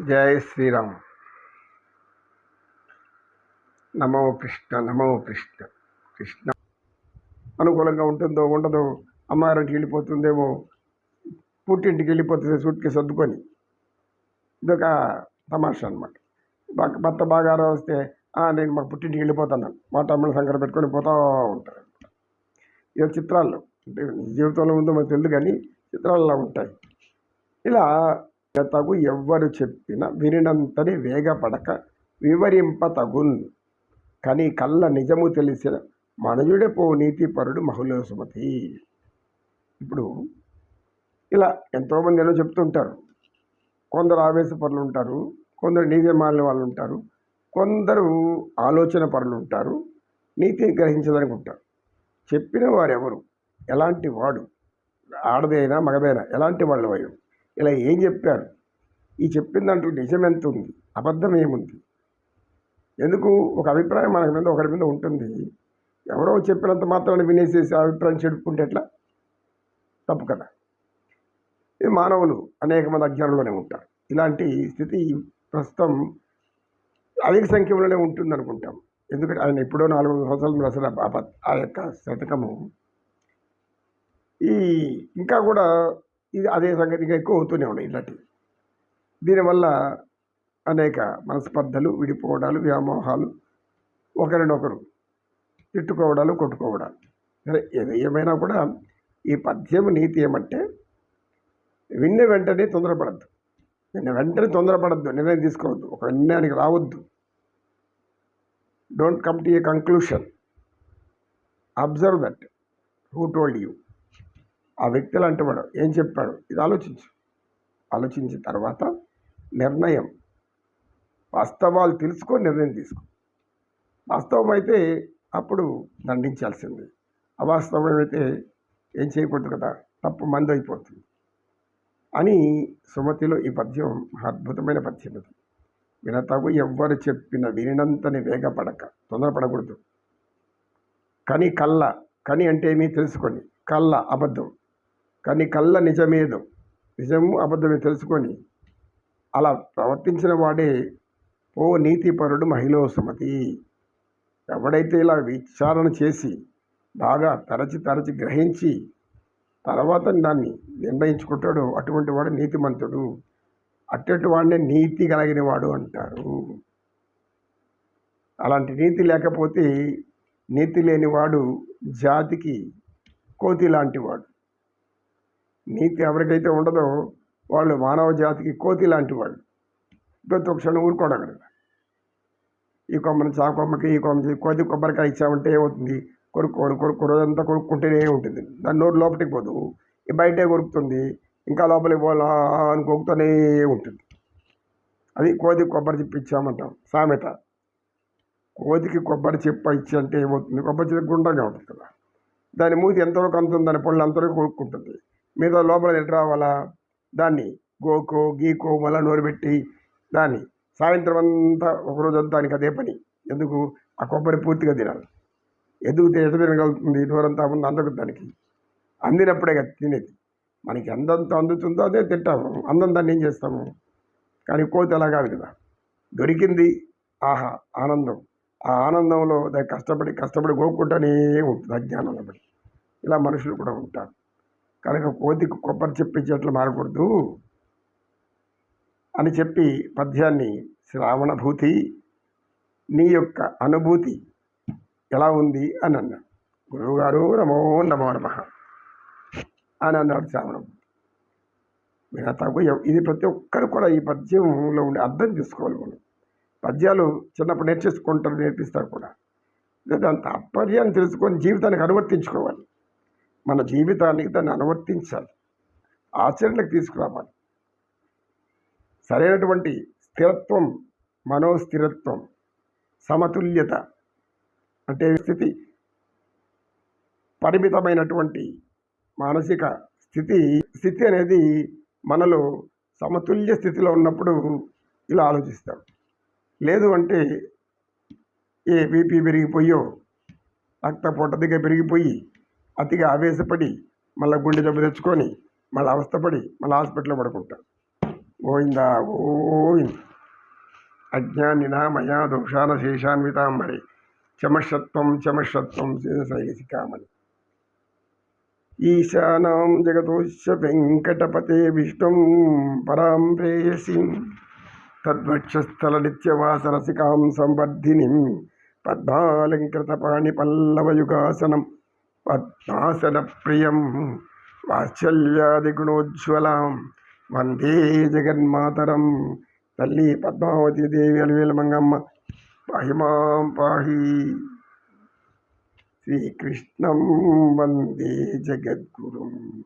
జయ శ్రీరామ్. నమో కృష్ణ నమో కృష్ణ. కృష్ణ అనుకూలంగా ఉంటుందో ఉండదో అమ్మగారింటికి వెళ్ళిపోతుందేమో పుట్టింటికి వెళ్ళిపోతుంది సూట్కి సర్దుకొని ఇదొక తమాషా అనమాట భర్త బాగా వస్తే నేను మా పుట్టింటికి వెళ్ళిపోతాను మా తమ్ముడు సంకర పెట్టుకొని పోతూ ఉంటారు ఇక చిత్రాల్లో అంటే జీవితంలో ఉందో మనకు తెలియదు కానీ చిత్రాల్లో ఉంటాయి. ఇలా తగు ఎవ్వరు చెప్పిన వినినంతని వేగపడక వివరింపతగున్. కని కానీ కళ్ళ నిజము తెలిసిన మనుజుడే పో నీతిపరుడు మహులోసుమతి ఇప్పుడు ఇలా ఎంతోమంది ఏదో చెప్తుంటారు. కొందరు ఆవేశపరులు ఉంటారు కొందరు నీతి మాలిన వాళ్ళు ఉంటారు కొందరు ఆలోచన పరులు ఉంటారు నీతిని గ్రహించడానికి ఉంటారు చెప్పిన వారెవరు? ఎలాంటి వాడు? ఆడదైనా మగదైనా ఎలాంటి వాళ్ళు అయ్యారు ఇలా ఏం చెప్పారు? ఈ చెప్పిన దాంట్లో నిజం ఎంత ఉంది అబద్ధం ఏముంది? ఎందుకు? ఒక అభిప్రాయం మన మీద ఒకరి మీద ఉంటుంది. ఎవరో చెప్పినంత మాత్రాన్ని వినేసేసి అభిప్రాయం చెడుపుకుంటే ఎట్లా? తప్పు కదా. ఇది మానవులు అనేక మంది అజ్ఞానంలోనే ఉంటారు. ఇలాంటి స్థితి ప్రస్తుతం అధిక సంఖ్యలోనే ఉంటుంది అనుకుంటాం ఎందుకంటే ఆయన ఎప్పుడో నాలుగు సంవత్సరాలు సంవత్సరాల ఆ యొక్క శతకము. ఈ ఇంకా కూడా ఇది అదే సంగతి ఇంకా ఎక్కువ అవుతూనే ఉన్నాయి ఇలాంటివి. దీనివల్ల అనేక మనస్పర్ధలు విడిపోవడాలు వ్యామోహాలు ఒకరినొకరు తిట్టుకోవడాలు కొట్టుకోవడాలు. సరే ఏది ఏమైనా కూడా ఈ పద్యం నీతి ఏమంటే విన్న వెంటనే తొందరపడద్దు. విన్న వెంటనే తొందరపడద్దు నిర్ణయం తీసుకోవద్దు ఒక నిర్ణయానికి రావద్దు. Don't come to a conclusion observe that who told you ఆ వ్యక్తి లాంటి వాడు ఏం చెప్పాడు? ఇది ఆలోచించు. ఆలోచించిన తర్వాత నిర్ణయం. వాస్తవాలు తెలుసుకొని నిర్ణయం తీసుకో. వాస్తవం అయితే అప్పుడు దండించాల్సింది. అవాస్తవం అయితే ఏం చేయకూడదు కదా? తప్పు మందు అయిపోతుంది. అని సుమతిలో ఈ పద్యం అద్భుతమైన పద్యం ఇది. వినతగు ఎవ్వరు చెప్పిన వినినంతని వేగపడక తొందరపడకూడదు. కని కళ్ళ కని అంటే ఏమీ? తెలుసుకొని. కళ్ళ అబద్ధం. కానీ కళ్ళ నిజమేదో నిజము అబద్ధమే తెలుసుకొని అలా ప్రవర్తించిన వాడే ఓ నీతిపరుడు మహిళ సుమతి ఎవడైతే ఇలా విచారణ చేసి బాగా తరచి తరచి గ్రహించి తర్వాత దాన్ని నిర్ణయించుకుంటాడో అటువంటి వాడు నీతిమంతుడు. అట్టటి వాడినే నీతి కలిగిన వాడు అంటారు. అలాంటి నీతి లేకపోతే నీతి లేనివాడు జాతికి కోతి లాంటి వాడు. నీతి ఎవరికైతే ఉండదో వాళ్ళు మానవ జాతికి కోతి లాంటి వాళ్ళు. ప్రతి ఒక్క క్షణం ఈ కొమ్మని చా కొమ్మకి ఈ కొమ్మ కోతి కొబ్బరికాయ ఇచ్చామంటే ఏమవుతుంది? కొరుక్కోడు కొరుక్కు రోజంతా కొనుక్కుంటేనే ఉంటుంది. దాని నోరు లోపలికి పోదు. ఈ బయటే కొరుకుతుంది. ఇంకా లోపలికి పోలా అని కొరుకుతూనే ఉంటుంది. అది కోతి కొబ్బరి చెప్పు ఇచ్చామంటాం. సామెత. కోతికి కొబ్బరి చెప్పు ఇచ్చి అంటే ఏమవుతుంది? కొబ్బరి చెప్పి గుండ్రంగా ఉంటుంది కదా. దాని మూతి ఎంతవరకు అంతుంది దాని పళ్ళు అంతవరకు కొరుక్కుంటుంది. మిగతా లోపల ఎంటర్ అవ్వాలా దాన్ని గోకో గీకో మళ్ళీ నోరు పెట్టి దాన్ని సాయంత్రం అంతా ఒకరోజు అంతా దానికి అదే పని. ఎందుకు? ఆ కొబ్బరి పూర్తిగా తినాలి. ఎందుకు ఎట తినగలుగుతుంది? నోరంతా ముందు అందకు దానికి. అందినప్పుడే కదా తినేది. మనకి ఎంతంత అందుతుందో అదే తింటాము. అందం దాన్ని ఏం చేస్తాము? కానీ కోతి అలా కాదు కదా. దొరికింది ఆహా ఆనందం. ఆ ఆనందంలో దాన్ని కష్టపడి కష్టపడి గోక్కుంటానే ఉంటుంది అజ్ఞానంలో పడి. ఇలా మనుషులు కూడా ఉంటారు. కనుక కోతికి కొబ్బరి చెప్పి చెట్లు మారకూడదు అని చెప్పి పద్యాన్ని శ్రావణభూతి నీ యొక్క అనుభూతి ఎలా ఉంది అని అన్నాడు. గురువుగారు నమో నమో నమ అని అన్నాడు శ్రావణభూతి మిగతాకు ఇది ప్రతి ఒక్కరు కూడా ఈ పద్యంలో ఉండే అర్థం తీసుకోవాలి మనం. పద్యాలు చిన్నప్పుడు నేర్చేసుకుంటారు నేర్పిస్తారు కూడా. దాని తాత్పర్యాన్ని తెలుసుకొని జీవితానికి అనువర్తించుకోవాలి. మన జీవితానికి దాన్ని అనువర్తించాలి. ఆచరణకు తీసుకురావాలి. సరైనటువంటి స్థిరత్వం మనోస్థిరత్వం సమతుల్యత అంటే స్థితి పరిమితమైనటువంటి మానసిక స్థితి స్థితి అనేది మనలో సమతుల్య స్థితిలో ఉన్నప్పుడు ఇలా ఆలోచిస్తాం. లేదు అంటే ఏ బీపీ పెరిగిపోయో రక్తపోట దిగ పెరిగిపోయి అతిగా ఆవేశపడి మళ్ళీ గుండె దెబ్బ తెచ్చుకొని మళ్ళీ అవస్థపడి మళ్ళీ హాస్పిటల్లో పడుకుంటాడు గోవిందా గోవింద. అజ్ఞానినా మయా దోషాన శేషాన్వితాంబరే. చమషత్వం చమషత్వం శైలసికామణి ఈశానాం జగతోశ్య వెంకటపతే విష్ణుం పరాం ప్రేయసీం. తద్వక్షస్థలనిత్యవాసరసికాం సంవర్ధినిం. పద్మాలంకృతపాణిపల్లవయుగాసనం పద్మాసనప్రియం వాత్సల్యాదిగుణోజ్వలాం. వందే జగన్మాతరం. తల్లి పద్మావతి దేవి అలివేల మంగమ్మ. పాహిమాం పాహి. శ్రీకృష్ణం వందే జగద్గురుం.